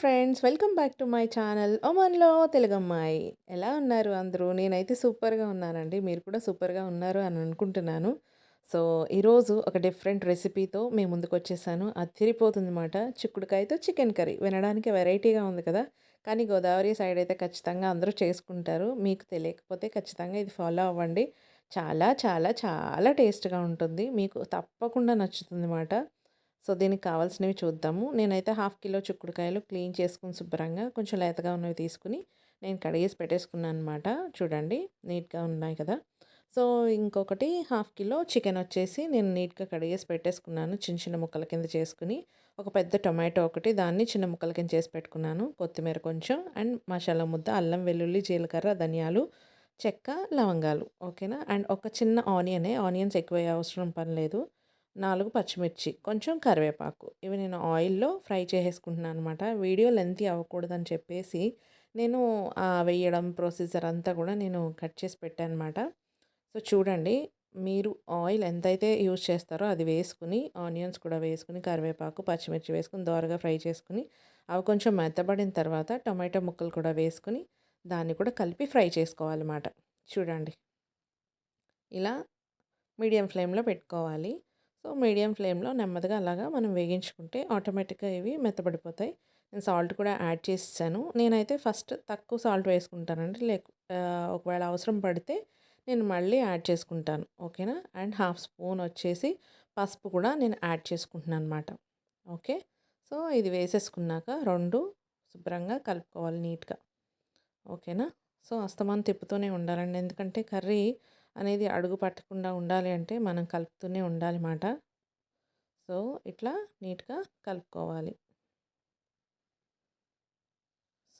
Friends welcome back to my channel ఒమన్లో తెలుగమ్మాయి. ఎలా ఉన్నారు అందరూ? నేనైతే సూపర్గా ఉన్నానండి. మీరు కూడా సూపర్గా ఉన్నారు అని అనుకుంటున్నాను. సో ఈరోజు ఒక డిఫరెంట్ రెసిపీతో మేము ముందుకు వచ్చేసాను. అది తిరిగిపోతుంది అనమాట చిక్కుడుకాయతో చికెన్ కర్రీ. వినడానికి వెరైటీగా ఉంది కదా? కానీ గోదావరి సైడ్ అయితే ఖచ్చితంగా అందరూ చేసుకుంటారు. మీకు తెలియకపోతే ఖచ్చితంగా ఇది ఫాలో అవ్వండి. చాలా చాలా చాలా టేస్ట్గా ఉంటుంది. మీకు తప్పకుండా నచ్చుతుంది అన్నమాట. సో దీనికి కావాల్సినవి చూద్దాము. నేనైతే హాఫ్ కిలో చిక్కుడుకాయలు క్లీన్ చేసుకుని శుభ్రంగా కొంచెం లేతగా ఉన్నవి తీసుకుని నేను కడిగేసి పెట్టేసుకున్నాను అనమాట చూడండి నీట్గా ఉన్నాయి కదా. సో ఇంకొకటి హాఫ్ కిలో చికెన్ వచ్చేసి నేను నీట్గా కడిగేసి పెట్టేసుకున్నాను. చిన్న చిన్న ముక్కల కింద చేసుకుని ఒక పెద్ద టొమాటో ఒకటి దాన్ని చిన్న ముక్కల కింద చేసి పెట్టుకున్నాను. కొత్తిమీర కొంచెం అండ్ మసాలా ముద్ద అల్లం వెల్లుల్లి జీలకర్ర ధనియాలు చెక్క లవంగాలు. ఓకేనా? అండ్ ఒక చిన్న ఆనియనే ఆనియన్స్ ఎక్కువ అవసరం పని లేదు. నాలుగు పచ్చిమిర్చి కొంచెం కరివేపాకు. ఇవి నేను ఆయిల్లో ఫ్రై చేసేసుకుంటున్నాను అనమాట వీడియో లెంత్ అవ్వకూడదని చెప్పేసి నేను వేయడం ప్రొసీజర్ అంతా కూడా నేను కట్ చేసి పెట్టాను అనమాట సో చూడండి మీరు ఆయిల్ ఎంతైతే యూజ్ చేస్తారో అది వేసుకుని ఆనియన్స్ కూడా వేసుకుని కరివేపాకు పచ్చిమిర్చి వేసుకుని దోరగా ఫ్రై చేసుకుని అవి కొంచెం మెత్తబడిన తర్వాత టొమాటో ముక్కలు కూడా వేసుకుని దాన్ని కూడా కలిపి ఫ్రై చేసుకోవాలన్నమాట. చూడండి. ఇలా మీడియం ఫ్లేమ్లో పెట్టుకోవాలి. సో మీడియం ఫ్లేమ్లో నెమ్మదిగా అలాగా మనం వేగించుకుంటే ఆటోమేటిక్గా ఇవి మెత్తబడిపోతాయి. నేను సాల్ట్ కూడా యాడ్ చేసాను నేనైతే ఫస్ట్ తక్కువ సాల్ట్ వేసుకుంటానండి. లేక ఒకవేళ అవసరం పడితే నేను మళ్ళీ యాడ్ చేసుకుంటాను. ఓకేనా? అండ్ హాఫ్ స్పూన్ వచ్చేసి పసుపు కూడా నేను యాడ్ చేసుకుంటున్నాను అనమాట ఓకే? సో ఇది వేసేసుకున్నాక రెండు శుభ్రంగా కలుపుకోవాలి నీట్గా. ఓకేనా? సో అస్తమానం తిప్పుతూనే ఉండాలండి. ఎందుకంటే కర్రీ అనేది అడుగు పట్టకుండా ఉండాలి అంటే మనం కలుపుతూనే ఉండాలి మాట. సో ఇట్లా నీట్గా కలుపుకోవాలి.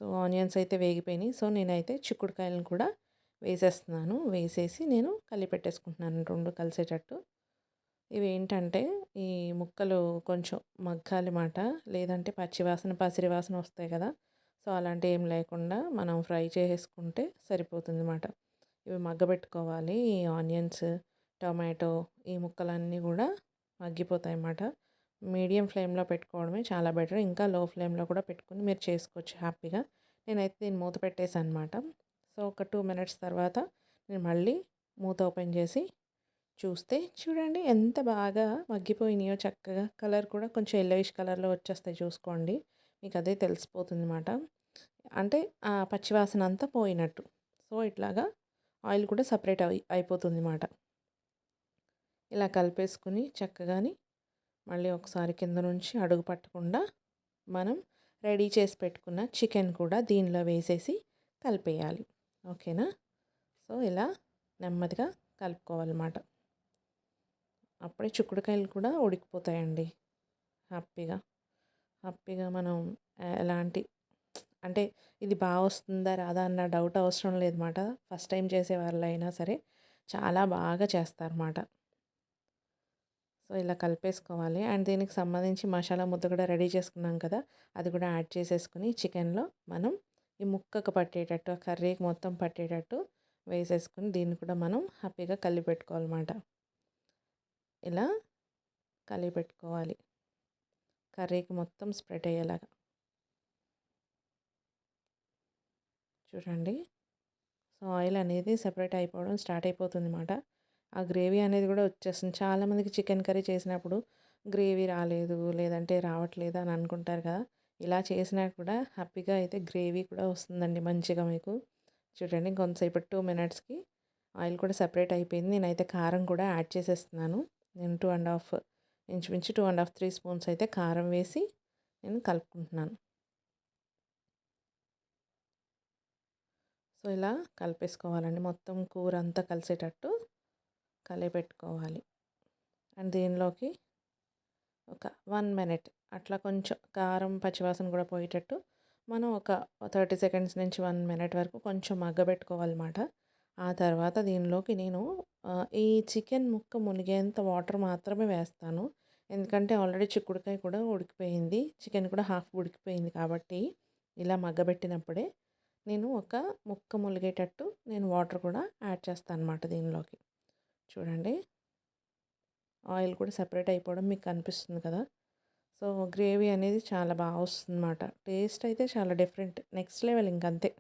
సో ఆనియన్స్ అయితే వేగిపోయినాయి. సో నేనైతే చిక్కుడుకాయలను కూడా వేసేస్తున్నాను. వేసేసి నేను కలిపి పెట్టేసుకుంటున్నాను రెండు కలిసేటట్టు. ఇవి ఏంటంటే ఈ ముక్కలు కొంచెం మగ్గాలి మాట. లేదంటే పచ్చివాసన పసిరి వాసన వస్తాయి కదా. సో అలాంటి ఏం లేకుండా మనం ఫ్రై చేసేసుకుంటే సరిపోతుంది అన్నమాట ఇవి మగ్గబెట్టుకోవాలి. ఈ ఆనియన్స్ టొమాటో ఈ ముక్కలన్నీ కూడా మగ్గిపోతాయి అన్నమాట మీడియం ఫ్లేమ్లో పెట్టుకోవడమే చాలా బెటర్. ఇంకా లో ఫ్లేమ్లో కూడా పెట్టుకుని మీరు చేసుకోవచ్చు హ్యాపీగా. నేనైతే దీన్ని మూత పెట్టేసాను అనమాట సో ఒక టూ మినిట్స్ తర్వాత నేను మళ్ళీ మూత ఓపెన్ చేసి చూస్తే చూడండి ఎంత బాగా మగ్గిపోయినాయో చక్కగా. కలర్ కూడా కొంచెం ఎల్లోయిష్ కలర్లో వచ్చేస్తాయి చూసుకోండి. మీకు అదే తెలిసిపోతుంది అనమాట అంటే ఆ పచ్చివాసన అంతా పోయినట్టు. సో ఇట్లాగా ఆయిల్ కూడా సపరేట్ అయి అయిపోతుంది అన్నమాట ఇలా కలిపేసుకుని చక్కగాని మళ్ళీ ఒకసారి కింద నుంచి అడుగు పట్టకుండా మనం రెడీ చేసి పెట్టుకున్న చికెన్ కూడా దీనిలో వేసేసి కలిపేయాలి. ఓకేనా? సో ఇలా నెమ్మదిగా కలుపుకోవాలన్నమాట. అప్పుడే చిక్కుడుకాయలు కూడా ఉడికిపోతాయండి. హ్యాపీగా. హ్యాపీగా మనం ఎలాంటి అంటే ఇది బాగా వస్తుందా రాదా అన్న డౌట్ అవసరం లేదన్నమాట. ఫస్ట్ టైం చేసే వాళ్ళు అయినా సరే చాలా బాగా చేస్తారన్నమాట. సో ఇలా కలిపేసుకోవాలి. అండ్ దీనికి సంబంధించి మసాలా ముద్ద కూడా రెడీ చేసుకున్నాం కదా అది కూడా యాడ్ చేసేసుకుని చికెన్లో మనం ఈ ముక్కకు పట్టేటట్టు ఆ కర్రీకి మొత్తం పట్టేటట్టు వేసేసుకుని దీన్ని కూడా మనం హ్యాపీగా కలిపెట్టుకోవాలన్నమాట. ఇలా కలిపెట్టుకోవాలి. కర్రీకి మొత్తం స్ప్రెడ్ అయ్యేలాగా. చూడండి. సో ఆయిల్ అనేది సెపరేట్ అయిపోవడం స్టార్ట్ అయిపోతుంది అనమాట ఆ గ్రేవీ అనేది కూడా వచ్చేస్తుంది. చాలామందికి చికెన్ కర్రీ చేసినప్పుడు గ్రేవీ రాలేదు లేదంటే రావట్లేదు అని అనుకుంటారు కదా. ఇలా చేసినా కూడా హ్యాపీగా అయితే గ్రేవీ కూడా వస్తుందండి మంచిగా మీకు. చూడండి కొంతసేపు టూ మినిట్స్కి ఆయిల్ కూడా సెపరేట్ అయిపోయింది. నేనైతే కారం కూడా యాడ్ చేసేస్తున్నాను. నేను టూ అండ్ హాఫ్ ఇంచుమించు two and half three spoons అయితే కారం వేసి నేను కలుపుకుంటున్నాను. సో ఇలా కలిపేసుకోవాలండి. మొత్తం కూర అంతా కలిసేటట్టు కలిపెట్టుకోవాలి. అండ్ దీనిలోకి ఒక వన్ మినిట్ అట్లా కొంచెం కారం పచ్చివాసన కూడా పోయేటట్టు మనం ఒక థర్టీ సెకండ్స్ నుంచి వన్ మినిట్ వరకు కొంచెం మగ్గబెట్టుకోవాలన్నమాట. ఆ తర్వాత దీనిలోకి నేను ఈ చికెన్ ముక్క మునిగేంత వాటర్ మాత్రమే వేస్తాను. ఎందుకంటే ఆల్రెడీ చిక్కుడుకాయ కూడా ఉడికిపోయింది. చికెన్ కూడా హాఫ్ ఉడికిపోయింది కాబట్టి ఇలా మగ్గబెట్టినప్పుడే నేను ఒక ముక్క ములిగేటట్టు నేను వాటర్ కూడా యాడ్ చేస్తాను అనమాట దీనిలోకి. చూడండి. ఆయిల్ కూడా సెపరేట్ అయిపోవడం మీకు కనిపిస్తుంది కదా. సో గ్రేవీ అనేది చాలా బాగా వస్తుందన్నమాట. టేస్ట్ అయితే చాలా డిఫరెంట్. నెక్స్ట్ లెవెల్ ఇంకంతే.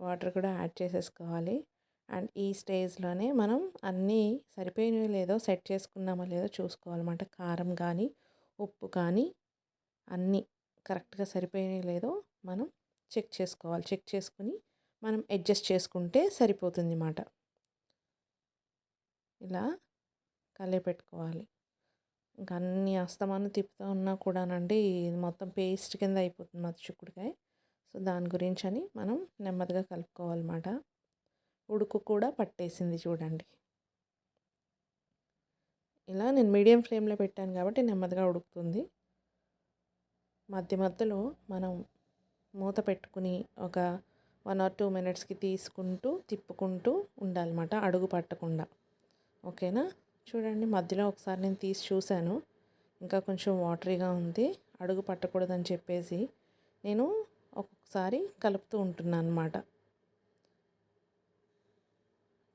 వాటర్ కూడా యాడ్ చేసేసుకోవాలి. అండ్ ఈ స్టేజ్లోనే మనం అన్నీ సరిపోయినవి లేదో సెట్ చేసుకున్నామో లేదో చూసుకోవాలన్నమాట. కారం కానీ ఉప్పు కానీ అన్నీ కరెక్ట్గా సరిపోయినవి లేదో మనం చెక్ చేసుకోవాలి. చెక్ చేసుకుని మనం అడ్జస్ట్ చేసుకుంటే సరిపోతుంది అన్నమాట ఇలా కలిపెట్టుకోవాలి ఇంకా అన్ని అస్తమానం తిప్పుతూ ఉన్నా కూడానండి మొత్తం పేస్ట్ కింద అయిపోతుంది మధ్య చిక్కుడుకాయ. సో దాని గురించి అని మనం నెమ్మదిగా కలుపుకోవాలన్నమాట. ఉడుకు కూడా పట్టేసింది చూడండి. ఇలా నేను మీడియం ఫ్లేమ్లో పెట్టాను కాబట్టి నెమ్మదిగా ఉడుకుతుంది. మధ్య మధ్యలో మనం మూత పెట్టుకుని ఒక వన్ ఆర్ టూ మినిట్స్కి తీసుకుంటూ తిప్పుకుంటూ ఉండాలన్నమాట అడుగు పట్టకుండా. ఓకేనా? చూడండి మధ్యలో ఒకసారి నేను తీసి చూశాను. ఇంకా కొంచెం వాటరీగా ఉంది అడుగు పట్టకూడదని చెప్పేసి నేను ఒక్కొక్కసారి కలుపుతూ ఉంటున్నాను అనమాట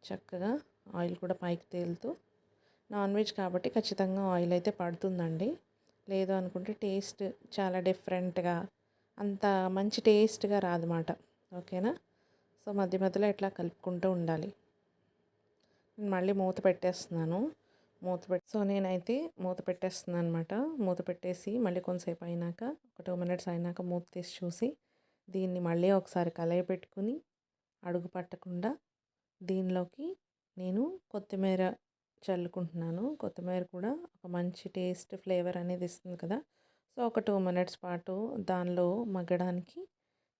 చక్కగా ఆయిల్ కూడా పైకి తేలుతూ. నాన్ వెజ్ కాబట్టి ఖచ్చితంగా ఆయిల్ అయితే పడుతుందండి. లేదు అనుకుంటే టేస్ట్ చాలా డిఫరెంట్గా అంత మంచి టేస్ట్గా రాదన్నమాట. ఓకేనా? సో మధ్య మధ్యలో ఇట్లా కలుపుకుంటూ ఉండాలి. నేను మళ్ళీ మూత పెట్టేస్తున్నాను. మూత పెట్టి సో నేనైతే మూత పెట్టేస్తున్నాను అనమాట మూత పెట్టేసి మళ్ళీ కొంతసేపు అయినాక ఒక టూ మినిట్స్ అయినాక మూత తీసి చూసి దీన్ని మళ్ళీ ఒకసారి కలయి పెట్టుకుని అడుగు పట్టకుండా దీనిలోకి నేను కొత్తిమీర చల్లుకుంటున్నాను. కొత్తిమీర కూడా ఒక మంచి టేస్ట్ ఫ్లేవర్ అనేది ఇస్తుంది కదా? సో ఒక టూ మినిట్స్ పాటు దానిలో మగ్గడానికి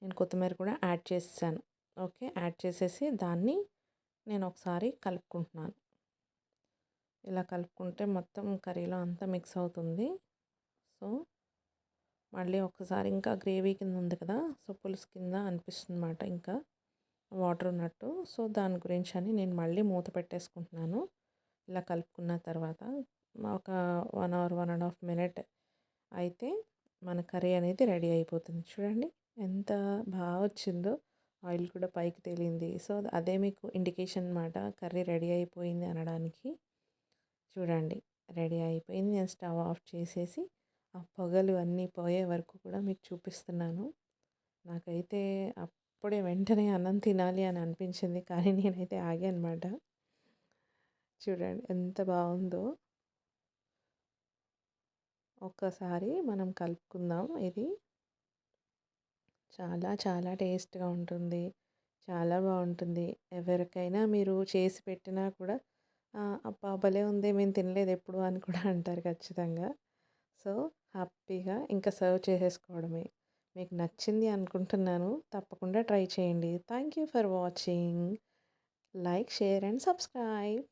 నేను కొత్తిమీర కూడా యాడ్ చేసాను ఓకే? యాడ్ చేసేసి దాన్ని నేను ఒకసారి కలుపుకుంటున్నాను. ఇలా కలుపుకుంటే మొత్తం కర్రీలో అంతా మిక్స్ అవుతుంది. సో మళ్ళీ ఒకసారి ఇంకా గ్రేవీ కింద ఉంది కదా సో పులుసు కింద అనిపిస్తుంది అన్నమాట ఇంకా వాటర్ ఉన్నట్టు. సో దాని గురించి అని నేను మళ్ళీ మూత పెట్టేసుకుంటున్నాను. ఇలా కలుపుకున్న తర్వాత ఒక one hour one and half minute అయితే మన కర్రీ అనేది రెడీ అయిపోతుంది. చూడండి ఎంత బాగా వచ్చిందో. ఆయిల్ కూడా పైకి తేలింది. సో అదే మీకు ఇండికేషన్ అనమాట కర్రీ రెడీ అయిపోయింది అనడానికి. చూడండి రెడీ అయిపోయింది. నేను స్టవ్ ఆఫ్ చేసేసి ఆ పొగలు అన్నీ పోయే వరకు కూడా మీకు చూపిస్తున్నాను. నాకైతే అప్పుడే వెంటనే అన్నం తినాలి అని అనిపించింది. కానీ నేనైతే ఆగానమాట చూడండి ఎంత బాగుందో. ఒక్కసారి మనం కలుపుకుందాం. ఇది చాలా చాలా టేస్ట్గా ఉంటుంది. చాలా బాగుంటుంది. ఎవరికైనా మీరు చేసి పెట్టినా కూడా అబ్బా భలే ఉంది మేము తినలేదు ఎప్పుడు అని కూడా అంటారు ఖచ్చితంగా. సో హ్యాపీగా ఇంకా సర్వ్ చేసేసుకోవడమే. మీకు నచ్చింది అనుకుంటున్నాను తప్పకుండా ట్రై చేయండి. Thank you for watching. Like share and subscribe.